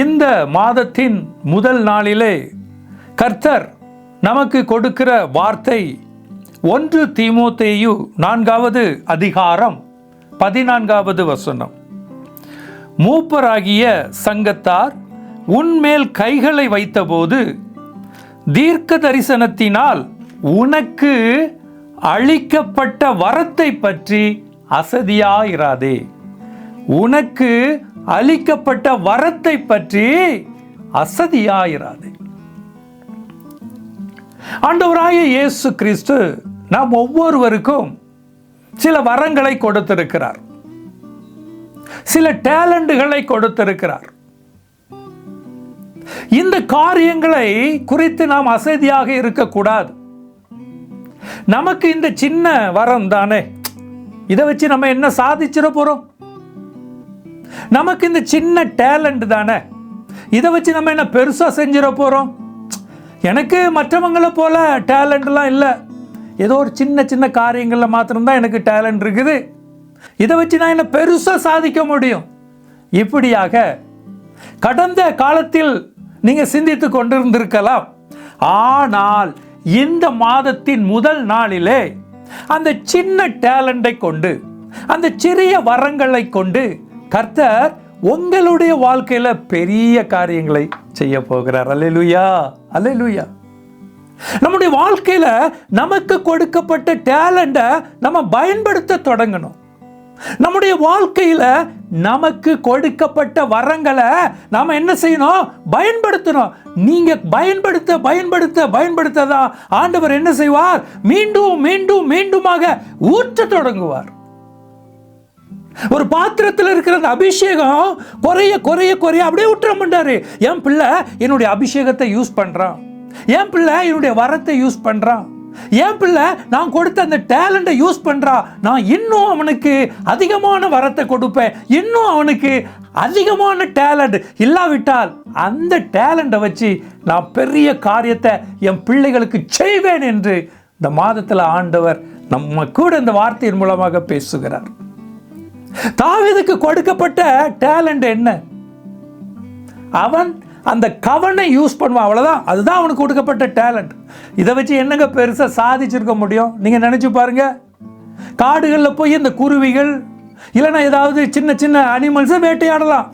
இந்த மாதத்தின் முதல் நாளிலே கர்த்தர் நமக்கு கொடுக்கிற வார்த்தை ஒன்று தீமோத்தேயு நான்காவது அதிகாரம் பதினான்காவது வசனம். மூப்பராகிய சங்கத்தார் உன்மேல் கைகளை வைத்தபோது தீர்க்க தரிசனத்தினால் உனக்கு அளிக்கப்பட்ட வரத்தை பற்றி அசதியாயிராதே. உனக்கு அளிக்கப்பட்ட வரத்தை பற்றி அசதியாயிராது. ஆண்டவராய இயேசு கிறிஸ்து நாம் ஒவ்வொருவருக்கும் சில வரங்களை கொடுத்திருக்கிறார். சில டேலண்டுகளை கொடுத்திருக்கிறார். இந்த காரியங்களை குறித்து நாம் அசதியாக இருக்கக்கூடாது. நமக்கு இந்த சின்ன வரம் தானே? இதை வச்சு நம்ம என்ன சாதிச்சிட போறோம்? நமக்கு இந்த சின்ன டேலண்ட் தானே? இதை வச்சு நம்ம என்ன பெருசாக செஞ்சிட போகிறோம் எனக்கு மற்றவங்களை போல டேலண்ட்லாம் இல்லை. ஏதோ ஒரு சின்ன சின்ன காரியங்களில் மாத்திரம்தான் எனக்கு டேலண்ட் இருக்குது. இதை வச்சு நான் என்ன பெருசாக சாதிக்க முடியும்? இப்படியாக கடந்த காலத்தில் நீங்கள் சிந்தித்து கொண்டிருந்திருக்கலாம். ஆனால் இந்த மாதத்தின் முதல் நாளிலே அந்த சின்ன டேலண்டை கொண்டு அந்த சிறிய வரங்களை கொண்டு கர்த்தர் உங்களுடைய வாழ்க்கையில் பெரிய காரியங்களை செய்ய போகிறார். அல்லேலூயா. அல்லேலூயா. நம்முடைய வாழ்க்கையில் நமக்கு கொடுக்கப்பட்ட டேலண்ட்டை நம்ம பயன்படுத்த தொடங்கணும். நம்முடைய வாழ்க்கையில் நமக்கு கொடுக்கப்பட்ட வரங்களை நாம் என்ன செய்யணும்? பயன்படுத்தணும். நீங்கள் பயன்படுத்த பயன்படுத்த பயன்படுத்த தான் ஆண்டவர் என்ன செய்வார்? மீண்டும் மீண்டும் மீண்டுமாக ஊற்ற தொடங்குவார். ஒரு பாத்திரத்தில் இருக்கிற அந்த அபிஷேகம் குறைய குறைய குறைய அப்படியே விட்டுற மாட்டாரு என் பிள்ளை என்னுடைய அபிஷேகத்தை யூஸ் பண்றான். என் பிள்ளை என்னுடைய வரத்தை யூஸ் பண்றான். என் பிள்ளை நான் கொடுத்த அந்த டேலண்ட்டை யூஸ் பண்றா நான் இன்னும் அவனுக்கு அதிகமான வரத்தை கொடுப்பேன். இன்னும் அவனுக்கு அதிகமான டேலண்ட் இல்லாவிட்டால் அந்த டேலண்ட்டை வச்சு நான் பெரிய காரியத்தை என் பிள்ளைகளுக்கு செய்வேன் என்று இந்த மாதத்தில் ஆண்டவர் நம்ம கூட இந்த வார்த்தையின் மூலமாக பேசுகிறார். தாவிதுக்கு கொடுக்கப்பட்ட டேலண்ட் என்ன? அவன் அந்த கவனை யூஸ் பண்ணுவான் அவ்வளோதான் அதுதான் அவனுக்கு கொடுக்கப்பட்ட டேலண்ட் இதை வச்சு என்னங்க பெருசாக சாதிச்சிருக்க முடியும்? நீங்கள் நினச்சி பாருங்க. காடுகளில் போய் இந்த குருவிகள் இல்லைன்னா ஏதாவது சின்ன சின்ன அனிமல்ஸை வேட்டையாடலாம்.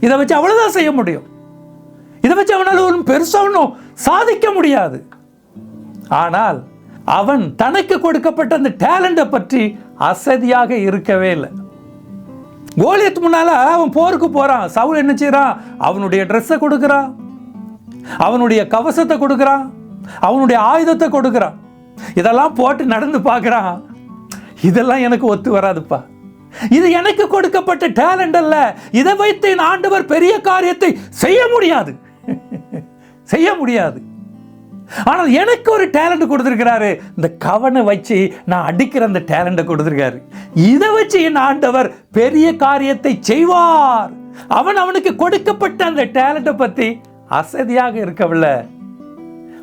இதை வச்சு அவ்வளோதான் செய்ய முடியும். இதை வச்சு அவனால் ஒன்றும் பெருசாக ஒன்றும் சாதிக்க முடியாது. ஆனால் அவன் தனக்கு கொடுக்கப்பட்ட அந்த டேலண்ட்டை பற்றி அசதியாக இருக்கவே இல்லை. கோலியத்து முன்னால அவன் போருக்கு போறான். சவுல் என்ன செய்கிறான் அவனுடைய ட்ரெஸ்ஸை கொடுக்குறான். அவனுடைய கவசத்தை கொடுக்குறான். அவனுடைய ஆயுதத்தை கொடுக்குறான். இதெல்லாம் போட்டு நடந்து பார்க்குறான். இதெல்லாம் எனக்கு ஒத்து வராதுப்பா. இது எனக்கு கொடுக்கப்பட்ட டேலண்ட் அல்ல. இதை வைத்து என் ஆண்டவர் பெரிய காரியத்தை செய்ய முடியாது. செய்ய முடியாது. ஆனால் எனக்கு ஒரு டேலண்ட் கொடுத்துருக்கிறாரு. இந்த கவனை வச்சு நான் அடிக்கிற அந்த டேலண்ட்டை கொடுத்துருக்காரு. இதை வச்சு என் ஆண்டவர் பெரிய காரியத்தை செய்வார். அவன் அவனுக்கு கொடுக்கப்பட்ட அந்த டேலண்ட்டை பற்றி அசதியாக இருக்கவில்லை.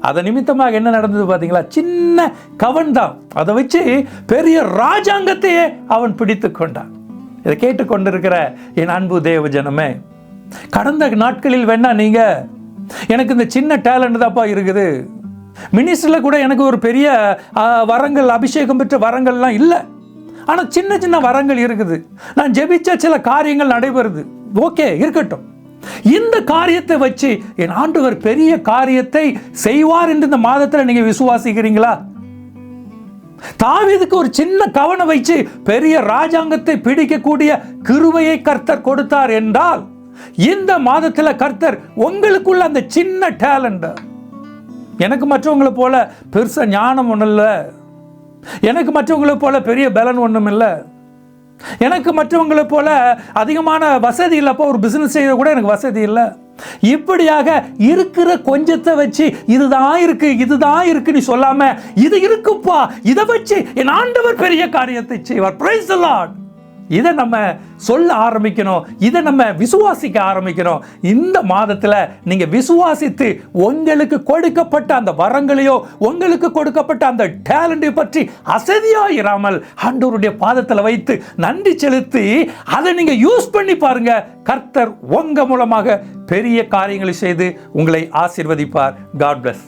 அதை நிமித்தமாக என்ன நடந்தது பார்த்தீங்களா சின்ன கவன் தான். அதை வச்சு பெரிய ராஜாங்கத்தையே அவன் பிடித்து கொண்டான். இதை கேட்டுக்கொண்டிருக்கிற என் அன்பு தேவ ஜனமே கடந்த நாட்களில் வேணா நீங்க எனக்கு இந்த சின்ன டேலண்ட் தான்ப்பா இருக்குது. மினிஸ்டரில் கூட எனக்கு ஒரு பெரிய வரங்கள் அபிஷேகம் பெற்ற வரங்கள்லாம் இல்லை. ஆனால் சின்ன சின்ன வரங்கள் இருக்குது. நான் ஜெபிச்ச சில காரியங்கள் நடைபெறுது. ஓகே இருக்கட்டும். இந்த காரியத்தை வச்சு என் ஆண்டவர் பெரிய காரியத்தை செய்வார் என்று இந்த மாதத்தில் நீங்க விசுவாசிக்கிறீங்களா? தாவீதுக்கு ஒரு சின்ன கவனம் வச்சு பெரிய ராஜாங்கத்தை பிடிக்கக்கூடிய கிருவையை கர்த்தர் கொடுத்தார் என்றால் இந்த மாதத்தில் கர்த்தர் உங்களுக்குள்ள அந்த சின்ன டேலண்ட் எனக்கு மற்றவங்களை போல பெருசாக ஞானம் ஒன்றும் இல்லை. எனக்கு மற்றவங்களை போல பெரிய பலன் ஒன்றும் இல்லை. எனக்கு மற்றவங்களை போல அதிகமான வசதி இல்லைப்பா ஒரு பிஸ்னஸ் செய்ய கூட எனக்கு வசதி இல்லை. இப்படியாக இருக்கிற கொஞ்சத்தை வச்சு இதுதான் இருக்கு இதுதான் இருக்கு நீ சொல்லாம இது இருக்குப்பா இதை வச்சு என் ஆண்டவர் பெரிய காரியத்தை செய்வார். பிரைஸ் லார்ட் இதை நம்ம சொல்ல ஆரம்பிக்கணும் இதை நம்ம விசுவாசிக்க ஆரம்பிக்கணும். இந்த மாதத்தில் நீங்கள் விசுவாசித்து உங்களுக்கு கொடுக்கப்பட்ட அந்த வரங்களையோ உங்களுக்கு கொடுக்கப்பட்ட அந்த டேலண்ட்டை பற்றி அசதியாக இராமல் ஆண்டோருடைய பாதத்தில் வைத்து நன்றி செலுத்தி அதை நீங்கள் யூஸ் பண்ணி பாருங்க. கர்த்தர் உங்கள் மூலமாக பெரிய காரியங்களை செய்து உங்களை ஆசிர்வதிப்பார். God plus